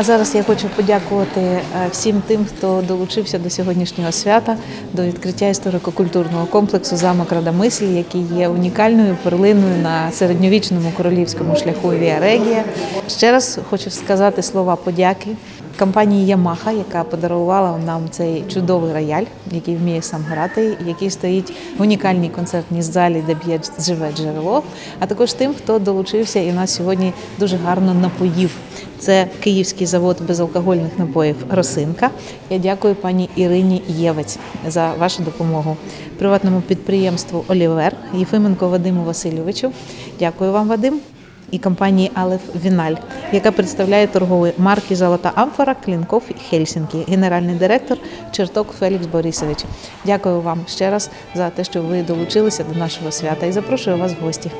А зараз я хочу подякувати е, всім тим, хто долучився до сьогоднішнього свята, до відкриття історико-культурного комплексу замок Радамислі, який є унікальною перлиною на середньовічному королівському шляху Віарегія. Ще раз хочу сказати слова подяки компанії Ямаха, яка подарувала нам цей чудовий рояль, який вміє сам грати, який стоїть в унікальній концертній залі, де б'є живе джерело. А також тим, хто долучився і нас сьогодні дуже гарно напоїв. Це Київський завод безалкогольних напоїв Росинка. Я дякую пані Ірині Євець за вашу допомогу. Приватному підприємству Олівер Єфименко Вадиму Васильовичу. Дякую вам, Вадим. І компанії Алеф Віналь, яка представляє торгові марки Золота Амфора, Клінков і Хельсінкі, генеральний директор Черток Фелікс Борисович. Дякую вам ще раз за те, що ви долучилися до нашого свята і запрошую вас в гості.